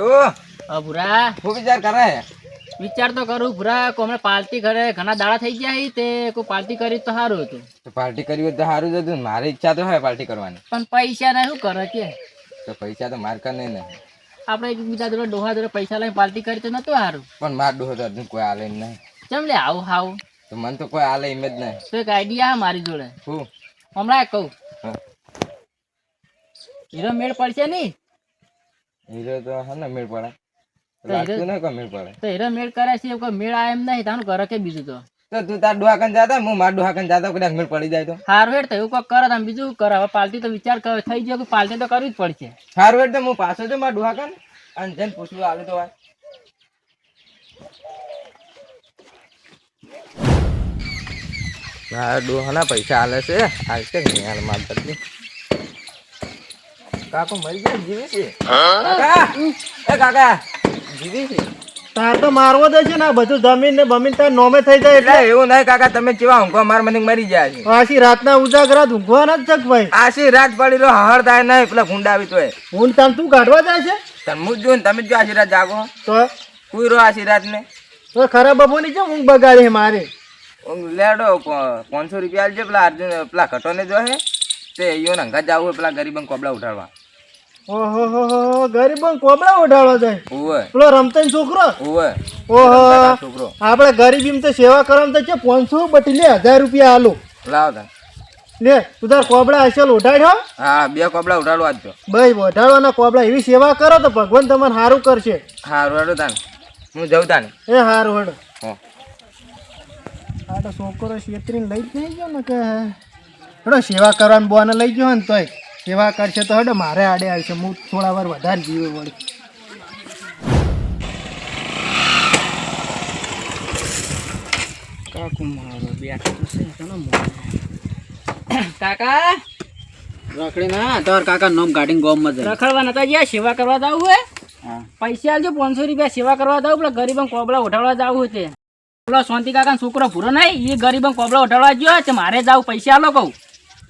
ભૂરા. હું વિચાર કરે? વિચાર તો કરું ભૂરા કો હમણાં પાર્ટી કરે ઘણા દાડા થઈ ગયા તે કોઈ પાર્ટી કરી તો સારું હતું. તો પાર્ટી કરી હોય તો સારું જ હતું મારી ઈચ્છા તો હોય પાર્ટી કરવાની. પણ પૈસા ને શું કરે કે? તો પૈસા તો માર કર નહીં ને. આપણે એકબીજા જોડે ડોહા જોડે પૈસા લઈને પાર્ટી કરી તો નતું સારું પણ માર ડોહો તો હજુ કોઈ આલે નહીં. ચમ લે આવું હાવ. તો મને તો કોઈ આલે એમ જ નહીં. તો એક આઈડિયા મારી જોડે. હું? હમણાં કહું. હીરો મેળ પડશે નહીં? હીરો તો હા ને મેળ પડે. લાગતું નહીં કોઈ મેળ પડે. તો હીરો મેળ કરે છે મેળ એમ નહીં તાનું કરે કે બીજું તો. તો તું તાર ડોહા કન જાતા હું માર ડોહા કન જાતા કદાચ મેળ પડી જાય તો. હારું તો એવું કરે તમે બીજું કરે. હવે પાર્ટી તો વિચાર કરે થઈ ગયો કે પાલટી તો કરવી જ પડશે. સારું તો હું પાછો છું માર ડુહાકન અને જઈને પૂછવું આવે તો વાત મારા ડોહાના પૈસા આલે છે આલશે કે નહીં હાલ માર કાકો મરી ગયા જીવી છે? કાકા? એ કાકા જીવી છે? તાર તો મારવો દે છે ને આ બધું જમીન ને બમીન તાર નોમે થઈ જાય એટલે. એવું નહીં કાકા તમે કેવા ઊંઘવા માર મને મરી જાય છે. આશી રાતના ઉજાગરા ઊંઘવાના જ જક ભાઈ? આશી રાત પડી રહ્યો હહર થાય નહીં પેલા ગુંડા આવી તોય. હું તમ તું કાઢવા જાય છે? તમે જ જો ને તમે જ આશી રાત જાગો. તો? કોઈ રહો આશી રાત ને તો ખરા બપોરની છે ઊંઘ બગાડી મારે? લેડો પાંચસો રૂપિયા આલજે પેલા અર્જુન પેલા ઘટોને જો હે તે ઈયોને અંગા જાવું હોય પેલા ગરીબન કોબડા ઉઠાડવા. ઓહો હો હો કોબળા ઉડાડવા જાય. ઓવે પેલો રમતન છોકરો? ઓવે ઓહો છોકરો. આપણે ગરીબી તો સેવા કરવાનું તો છે પાંચસો બટી લે હજાર રૂપિયા આલો. લાવ તા લે તાર કોબળા ઉડાડ્યો હા. બે કોબડા ઉઠાડવા જ ભાઈ ઉડાડવાના કોબળા એવી સેવા કરો તો ભગવાન તમને સારું કરશે. હા રોડો તાન. હું જઉં તાન. એ હારું હડો હો. આ તો છોકરો છેતરીને લઈ જ નહીં ગયો ને કે? હડો સેવા કરવાનું બોને લઈ ગયો ને તોય સેવા કરશે તો હડે મારે આડે આવશે. હું થોડા વાર વધારે જીવે વળી. કાકુ મારો બેઠો છે કાકા? રખડી ના તાર કાકા નોમ કાઢીને ગોમમાં જાય રખડવા નતા ગયા સેવા કરવા જવું હે? પૈસા આલજો પાંચસો રૂપિયા સેવા કરવા જાવ પેલા ગરીબન કોબળા ઉઠાવવા જવું તે. પેલો શાંતિ કાકા છોકરો ભૂરો નહીં એ ગરીબ કોબળા ઉઠાડવા ગયો છે મારે જાવ પૈસા આલો કહું.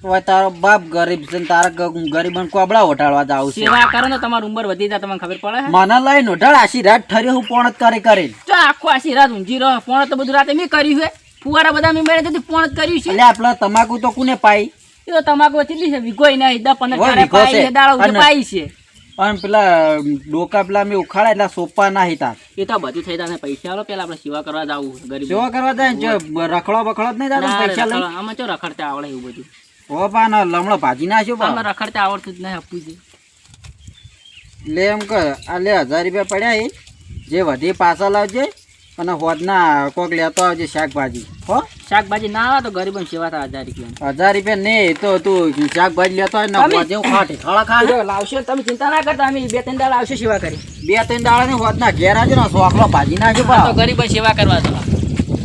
તારો બાપ ગરીબ છે ને તારા ગરીબન કોબળા ઓઢાડવા જાવ છે. સેવા કરો ને તમારું ઉંમર વધી જાય તમને ખબર પડે? મને લઈ ઓઢાડ આશી રાત ઠર્યો હું પોણત કરી કરે તો આખો આશી રાત ઊંઘી રહ્યો. પોણત તો બધું રાતે મેં કર્યું છે. ફુવારા બધા મેં મેળે જતી પોણત કર્યું છે. એટલે આપડે તમાકુ તો કોને પાઈ? એ તો તમાકુ ચીલી છે વિગોય નહીં દસ પંદર ચારે પાઈ છે. દાડા પાઈ છે. અને પેલા ડોકા પેલા મેં ઉખાડા એટલે સોપા ના હિતા. એ તો બધું થઈ જાય પૈસા આલો પેલા આપણે સેવા કરવા જવું ગરીબ. સેવા કરવા જાય રખડો બખડો જ નહીં પૈસા આમાં ચો રખડતા આવડે એવું બધું. ઓ પા લમણો ભાજી નાખ્યો પા. રખડતા આવડતું જ નહીં છે લે એમ કર આ લે હજાર રૂપિયા પડ્યા એ જે વધી પાછા લાવજે અને હોદના કોક લેતો આવજે શાકભાજી. હો? શાકભાજી ના આવે તો ગરીબોની સેવા થાય હજાર રૂપિયા હજાર રૂપિયા નહીં તો તું શાકભાજી લેતો હોય ને તમે- હોદે ખાટે ખાડા ખા. લાવશો તમે ચિંતા ના કરતા અમે બે ત્રણ દાડા આવશે સેવા કરી. બે ત્રણ દાડા હોદના ઘેર આવજો ને સોકલો ભાજી તો પા. ગરીબો સેવા કરવા તો.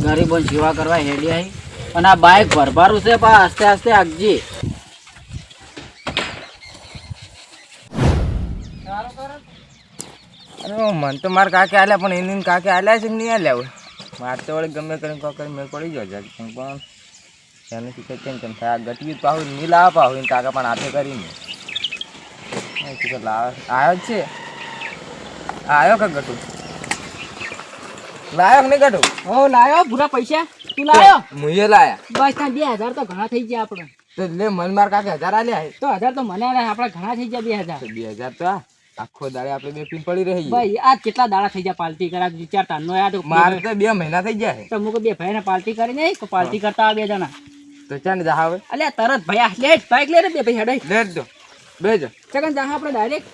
ગરીબો સેવા કરવા હેડી આવી અને આ બાઈક ભરભારું છે પણ આસ્તે આસ્તે આગજી. અરે મન તો મારા કાકે આલ્યા પણ એની કાકે આલ્યા છે કે નહીં આલ્યા હોય? મારે તો વળી ગમે કરીને કોક મેં પડી ગયો છે પણ એને શીખે કેમ કેમ થાય. આ ગટવી પાહુ નહીં લાવા પાહુ એને કાકા પણ હાથે કરીને. શીખે લાવે આવ્યો જ છે? આવ્યો કે ગટું લાયો કે નહીં ગટું ઓ લાયો ભૂરા પૈસા. તું લાયો? મુયે લાયા. બસ ત્યાં બે હજાર તો ઘણા થઈ ગયા આપણે. તો લે મન માર કાકે હજાર આલ્યા તો હજાર તો મને આલે, આપણા ઘણા થઈ ગયા બે હજાર. તો બે હજાર તો આખો દાડે આપણે બે પીન પડી રહી. ભાઈ આ કેટલા દાડા થઈ ગયા પાલટી કરા વિચારતા નો યાદ મારે તો બે મહિના થઈ ગયા તો મુકો બે ભાઈને પાલટી કરી નહીં તો પાર્ટી કરતા બે જણા. તો ચાને જા હવે. અલ્યા તરત ભાઈ આ લે બાઈક લે રે બે ભાઈ હેડે લેટ દો બેજો ચકન જા આપણે ડાયરેક્ટ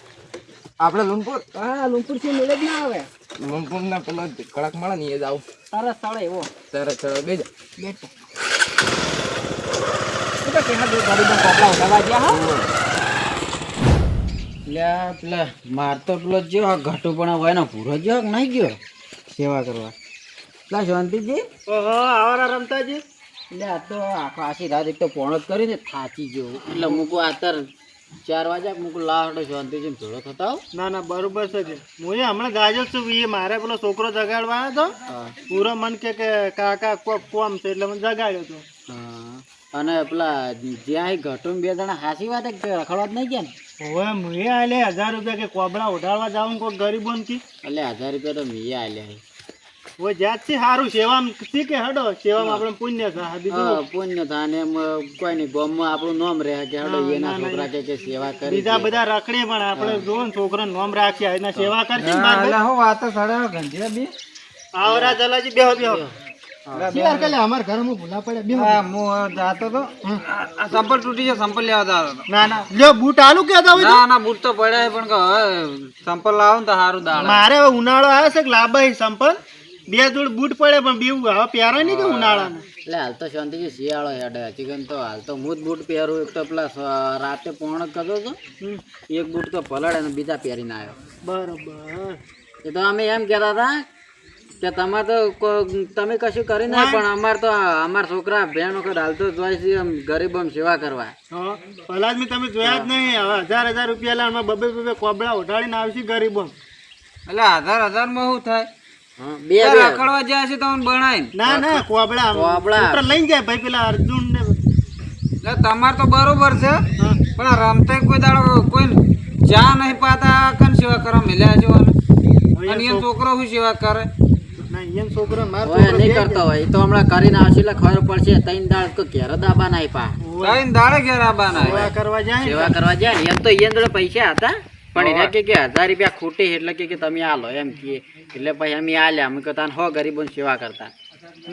આપણે લુનપુર હા લુંપુરથી મેળે જ ના આવે. લુનપુર ના પેલો કડક મળે ને એ જાવ તરત તળે એવો. તરત ચલો બેજો બેઠ. એ તો બે જા કોપડા ઉડાવવા ગયા પેલા મારતો પેલો જો ઘટુ પણ હોય ને ભૂરો જો કે નહીં ગયો? સેવા કરવા. પેલા શાંતિજી. ઓહો આવારા રમતાજી. એટલે આ તો આખો આખી રાત એક તો પોણો જ કરીને થાચી ગયો. એટલે મૂકું આતર ચાર વાગ્યા મૂકું લાવડો શાંતિજી થોડો થતા. ના ના બરોબર છે. હું હમણાં ગાજો છું એ મારે પેલો છોકરો જગાડવા આવ્યો હતો પૂરો મન કે કે કાકા કોક કોમ છે એટલે મને જગાડ્યો હતો અને પેલા જ્યાં ઘટું બે જણા હાસી વાત રખડવા જ નહીં ગયા ને? હવે મેં આલે હજાર રૂપિયા કે કોબળા ઉડાડવા જાઉં કોઈ ગરીબોનથી? એટલે હજાર રૂપિયા તો મેં આલ્યા હવે જાતથી સારું સેવામ શી કે હડો? સેવામાં આપણે પુણ્ય થાય બીજું પુણ્ય થાય ને કોઈ નહીં ગોમમાં આપણું નામ રહે કે હડો એના છોકરા કે કે સેવા કરી બીજા બધા રખડે પણ આપણે જો ને છોકરાનું નામ રાખ્યા એના સેવા કરશે ને બાર ભાઈ. હું વાતો સડાવ આવરા જલાજી બેહો બેહો. શેર કે લે, અમારા ઘરે ભૂલા પડ્યા બેહો. હું જાતો તો. સંપલ તૂટી છે સંપલ લેવા જાતો ના ના. લ્યો બૂટ આલુ ના ના બૂટ તો પડ્યા પણ કે સંપલ લાવો ને તો સારું દાળ મારે ઉનાળો આવે છે કે લાંબા સંપલ? બે જોડ બૂટ પડે પણ બીવું હવે પહેરો નહીં કે ઉનાળાને? એટલે હાલ તો શાંતિજી શિયાળો હેડે. ચિકન તો હાલ તો હું જ બૂટ પહેરું એક તો પેલા રાતે પોણ કરતો હતો. એક બૂટ તો પલળે અને બીજા પહેરીને આવ્યો. બરોબર. એ તો અમે એમ કહેતા હતા કે તમારે તો તમે કશું કરી ના પણ અમાર તો અમારા છોકરા બેન વખત હાલ તો જોઈ છે એમ ગરીબ એમ સેવા કરવા. હા. પહેલા જ મેં તમે જોયા જ નહીં. હવે હજાર હજાર રૂપિયા લાવવામાં બબે બબે કોબળા ઉઠાડીને આવશે ગરીબ એટલે હજાર હજારમાં શું થાય? બે રખડવા જાય છે ના. ના કોબળા. કોબળા. લઈ જાય ભાઈ પેલા અર્જુન ને તમારે તો બરોબર છે પણ રમતે કોઈ દાડો કોઈ જા નહીં પાતા કન સેવા કરવા મેલ્યા છે અને એમ છોકરો શું સેવા કરે? છોકરો હોય નહીં કરતો હોય. એ તો હમણાં કરીને આવશે ખબર પડશે ત્રણ દાળ તો ઘેર દાબા નહીં પા કઈ દાડે ઘેર આબાના સેવા કરવા જાય કરવા જાય એમ તો પૈસા હતા. પણ એને કે કે હજાર રૂપિયા ખૂટે એટલે કે કે તમે આલો એમ કે એટલે પછી અમે આલ્યા. અમે કહેતા હો ગરીબોની સેવા કરતા.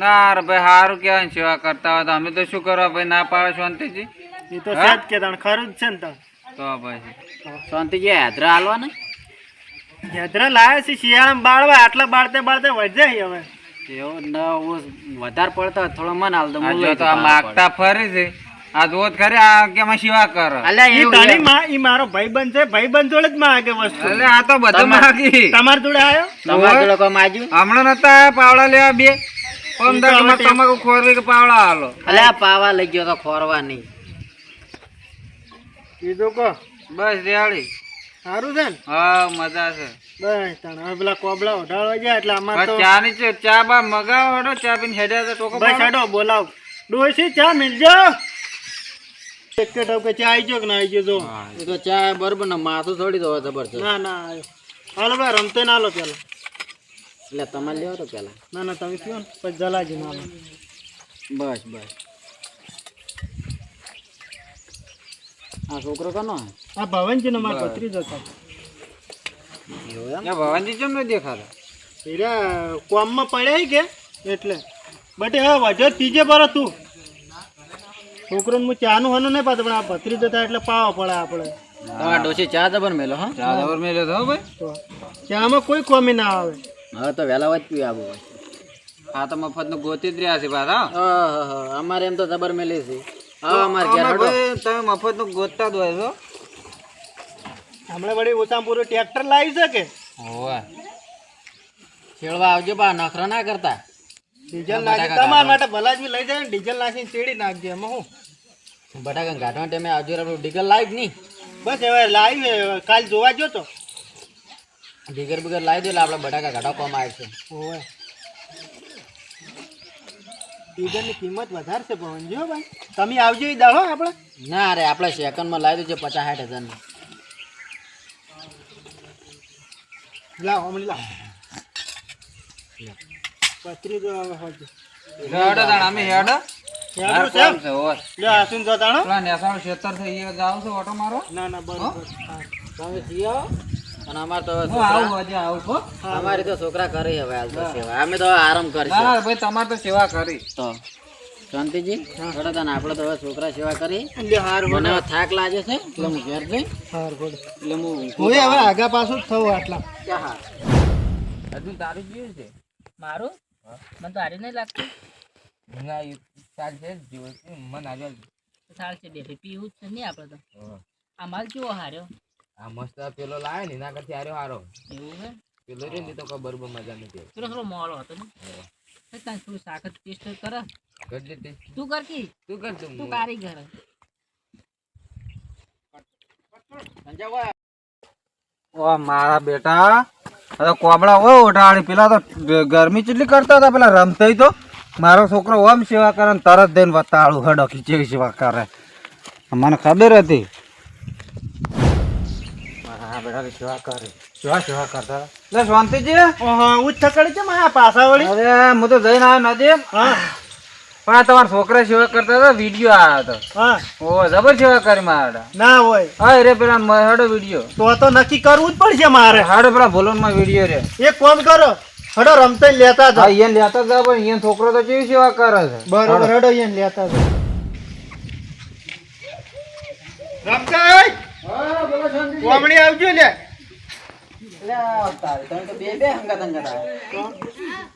ના રે ભાઈ સારું કહેવાય ને સેવા કરતા હોય તો અમે તો શું કરવા ભાઈ ના પાડે શાંતિજી? એ તો સેજ કે તણ ખરું જ છે ને તાણ તો પછી. શાંતિજી હાજરા આલવા ને. હેદરા લાવે છે શિયાળામાં બાળવા આટલા બાળતે બાળતે વજાય હવે. એવો ના વધારે પડતો હોય થોડો મન હાલ તો આ આ માગતા ફરી છે. આ જોત ખરે આ કે એમાં સેવા કરે? અલ્યા ઈ તારી માં ઈ મારો ભાઈબંધ છે ભાઈબંધ જોડે જ માગે વસ્તુ. અલે આ તો બધું માગી તમાર જોડે આયો? તમાર જોડે કો માજ્યું હમણાં નતા પાવડા લેવા બે? પંદર તમારે તમાકુ ખોરવી કે પાવડા હાલો. આ પાવા લઈ ગયો તો ખોરવા નહીં. કીધું કો બસ રેડી. સારું છે ને? હા મજા છે. બસ તણ હવે પેલા કોબળા ઓઢાળવા ગયા એટલે અમાર તો ચા ની ચા બા મગાવો ચા પીને હેડ્યા તો ટોકો બસ હેડો બોલાવ. ડોસી ચા મિલજો. એક ટપકે ચા આવી ગયો કે ના આવી ગયો જો એ તો ચા બરોબર ને માથું છોડી દો જબરજસ્ત ના ના હાલો ભાઈ રમતે ના લો પેલા. એટલે તમારે લેવો તો પેલા. ના ના તમે પીઓ ને પછી જલાજી ના બસ બસ. આ છોકરો કનો આ ભવનજી નો મારો પત્રી જતો ભવનજી કેમ નહીં દેખાતા? હીરા કોમમાં પડ્યા કે? એટલે. બટે હવે વધ્યો જ પીજે બરો તું છોકરોને હું ચાનું હનું નહીં પાતો પણ આ ભત્રીજો થાય એટલે પાવા પડે આપણે. ડોશી ચા જબર મેલો હા? ચા તો ભાઈ? ચામાં કોઈ કોમી ના આવે. હવે તો વહેલા વાત પી આવું હા તો મફતનું ગોતી જ રહ્યા છે પાછા અમારે એમ તો જબર મેલી છે. હા અમારે ઘેર અમે હડો. ભાઈ તમે મફતનું ગોતતા જ હોય છો? હમણાં વળી ઓછામાં પૂરું ટ્રેક્ટર લાવી શકે હોવે. ખેડવા આવજો બા નખરા ના કરતા. ડીઝલ નાખી. તમારા માટે ભલા લઈ જાય ને ડીઝલ નાખીને ચેડી નાખજો એમાં હું. બટાકા ગાંઠવા ટાઈમે આવજો આપણું ડીગર લાવી નહીં. બસ હવે લાવી કાલ જોવા જો તો. ડીગર બીગર લાવી દે એટલે આપણે બટાકા ગાંઠવા આવે છે. ડીઝલની કિંમત વધારે છે પવનજી હો ભાઈ. તમે આવજો એ દાડો આપણે ના અરે આપણે સેકન્ડમાં લાવી દેજો પચાસ સાઠ હજારની લાવ હમણાં લાવ. પત્રી જો હવે હોજો હેડો તાણ અમે હેડો. હેડો છે કામ છે હોવે લે આસુન જો તાણો. પેલા નેસાળ ખેતર થઈ એ જાવ છો ઓટો મારો? ના ના બરોબર તમે જઈ અને અમારે તો હું આવું હજી આવું હો? અમારી તો છોકરા કરી હવે હાલ તો સેવા. અમે તો આરામ કરીશું. ના ભાઈ તમારે તો સેવા કરી. તો શાંતિજી થોડા તને આપણે તો હવે છોકરા સેવા કરી. મને થાક લાગે છે એટલે હું ઘેર જઈ. એટલે હું હું હવે આગા પાછું થવું આટલા. હજુ તારું જીવ છે? મારું? મને તો હારી નહીં લાગતું. ના એ ચાલ છે જીવ મન આવ્યો ચાલશે બેઠી પીવું જ છે નહીં આપણે તો. આ માલ કેવો હાર્યો? આ મસ્ત પેલો લાવે ને એના કરતી હારો હારો. એવું હે પેલો રે ને તો ખબર બરોબર મજા નથી પેલો થોડો મોડો હતો ને. તું તાન થોડું શાક ટેસ્ટ કર. કરજે તે તું કર કી? તું કર તું. તું કારીગર ઓ મારા બેટા. હવે કોબળા હો ઉઠાડી પેલા તો ગરમી ચેટલી કરતા હતા પેલા રમતા તો. મારો છોકરો ઓમ સેવા કરે ને તરત દઈને વતાળું હડો ખીચે સેવા કરે. મને ખબર હતી. મારા બેટા સેવા કરે. સેવા સેવા કરતા લે શાંતિજી. હું જ થકડી છે મારા પાછા વળી. અરે હું તો જઈને આવ્યો નદી હા. પણ આ તમારા છોકરા સેવા કરતા હતા વીડિયો આવ્યો હતો. હા. ઓ જબર સેવા કરી મારા ના હોય. હા રે પેલા હાડો વીડિયો તો તો નક્કી કરવું જ પડશે મારે. હાડો પેલા ભોલોનમાં વીડિયો રે. એક ફોન કરો હડો રમતા લેતા હા હતા અહીંયા લેતા હતા પણ અહીંયા છોકરો તો કેવી સેવા કરે છે? બરોબર હડો. અહીંયા લેતા હતા રમતા કોમણી આવજો લે.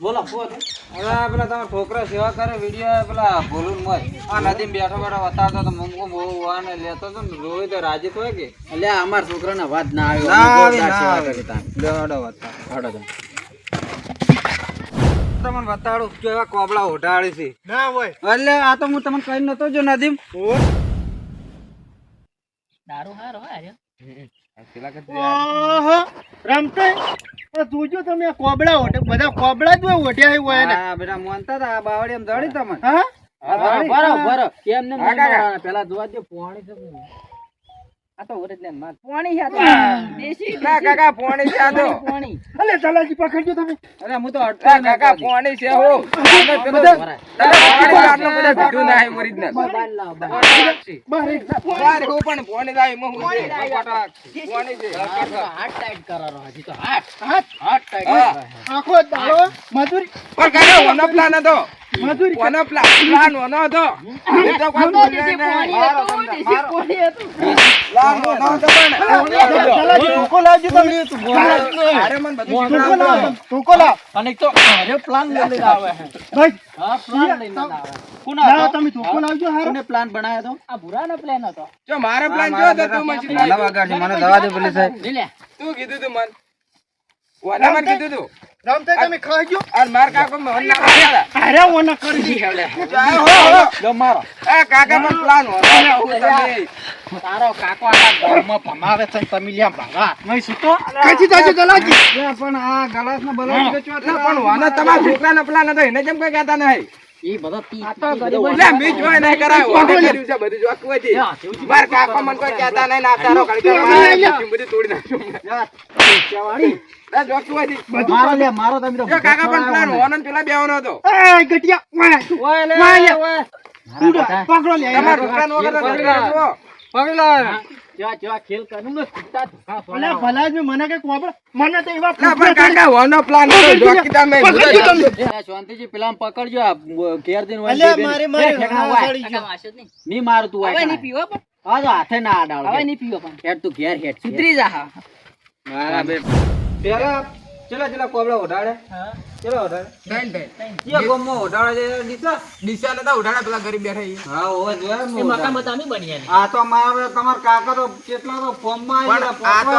બોલો અરે પેલા તમારા છોકરા સેવા કરે વીડિયો પેલા ભોલું મત. આ નદી બેઠો બેઠો બતાવતો તો મંગો બહુ વાને લેતો તો ને રોહિત રાજી તો કે? અલ્યા અમારા છોકરાને વાત ના આવ્યો ના અમે આવે, જોરદાર ના સેવા કરી તા. હડો બતાવ હાડો તમે. તમને બતાડું કેવા કોબળા ઉઠાડી છે. ના હોય. એટલે આ તો હું તમને કઈ નતો જો નદીમ. દારૂ હારો હો આર્યો. રમતા એ જોજો તમે આ કોબળા ઓઢે બધા કોબડા જ હોય ઓઢ્યા હોય ને હા મોનતા હતા બાવળી એમ દળી તમને હા બરો, બરો. કેમ ને. પેલા જોવા દે પોણી છે? આ તો original માલ. પોણી છે દેશી, ના કાકા પોણી છે આ તો. પોણી. અલે ચલાજી પકડજો તમે. અરે હું તો ના કાકા પોણી છે હો. તમે પેલું તારે પોણી તો આટલું બધું ના હોય original. બાર લાવો, બાર. બારે પણ પોણી લાવી એમાં હું છે. પોણી છે. હાથ ટાઈટ કરારો હજી તો હાથ. હાથ. હાથ ટાઈટ આખો દાડો મજૂરી પણ કાકા ઓનો પ્લાન હતો. મજૂરી પ્લાન પ્લાન ઓનો હતો? એ તો કોઈ બોલ્યા નહીં. દેશી પોણી હતું, દેશી પોણી હતું. પ્લાન ઓનો હતો પણ. ચલાજી લાવજો તમે? અરે મને બધું ટૂંકો લાવ ટૂંકો લાવ? અને તો હારે plan લઈને આવે છે. ભાઈ હા, plan લઈને આવે. લાવો તમે ટૂંકો લાવજો હારો. કોને પ્લાન બનાવ્યો તો આ ભૂરાનો plan હતો. જો મારો પ્લાન જો હતો તું મને દવા દે પેલી સાહેબ. લે લે. તું કીધું તું મન. ઓના મને કીધું તું? રમતા તમે ખાજો અને માર કાકો મને ના અરે ઓના કરી હતા. હો, હો. જો મારો. એ કાકા મને પ્લાન હું તારો કાકો ભમાવે છે તમે લ્યા ભાગા. નહીં સુતો કાચી જાજો ચલાજી પણ આ ગલાસ ને કે પણ ઓનો તમારા છોકરાનો પ્લાન હતો એને જેમ કઈ કહેતા નહીં? એ બધા તી તો એટલે મી જોઈ નહીં કરાય ઓને કર્યું છે બધું જોખું હતી માર કાકો મને કોઈ કહેતા નહીં ના તારો ઘડી ઘડી બધું તોડી નાખ્યું ના મારો તમે તો કાકા પણ પ્લાન ઓનો પેલા બેવાનો હતો. એ ગટિયા વાય. વાય ઉડા પકડો લે. તમારા જુઓ. પગલા જેવા જેવા ખેલ કરું ને કૂદતા ધોકા અલે ભલા જ મને કે કોબળ મને તો એવા ના, પણ કાકા ઓનો પ્લાન હતો જોખી તમે પકડજો તમે શાંતિજી પેલા પકડજો આ ઘેર દિન અલે મારે મારે. ની મારું તું પીવો પણ. હા તો હાથે ના આડાળ હવે નહીં પીવો પણ. હેડ તું ઘેર હેડ સુધરી જા હા. મારા બે પેલા ચલા ચલા કોબળા ઉડાડે ચલા ઉડાડે ત્રણ ત્રણ. કે ગોમો છે ડીસા ડીસા નતા ઉઠાડા પેલા ગરીબ બેઠા ઈ. હા ઓય જોયા એ મકા મતા ની બની આ તો મારા તમાર કાકા તો કેટલા તો પણ આયેલા, આ તો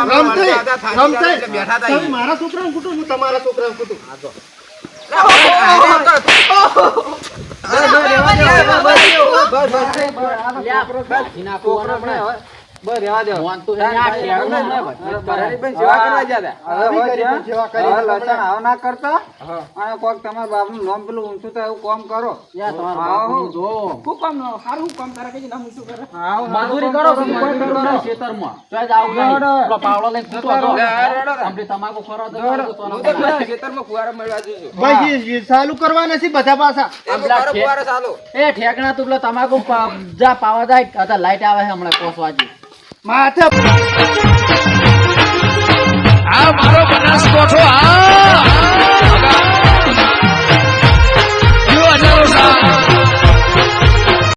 રમતે એટલે બેઠા હતા તમે. મારા છોકરાને કૂટો હું તમારા છોકરાને કૂટું અરે, તો- બસ, બસ, રહેવા દો, બસ, બસ, બસ, બસ, લે આ બાજી નાખો છોકરો આપણે. આપણે, બસ, રહેવા દો. મોન તમાકુ ખરો તો હું તમાકુ તો સોનો પેલા ખેતરમાં ફુવારા મળવા જઉં છું. ભાઈ એ- એ ચાલુ કરવા નથી બધા પાછા. એમ મારો ફુવારો ચાલુ. એ ઠેકણા તું તમાકુ જા પાવા જાય લાઈટ આવે છે હમણાં પોસ વાગે માથે આ મારો બનાસકોઠો આ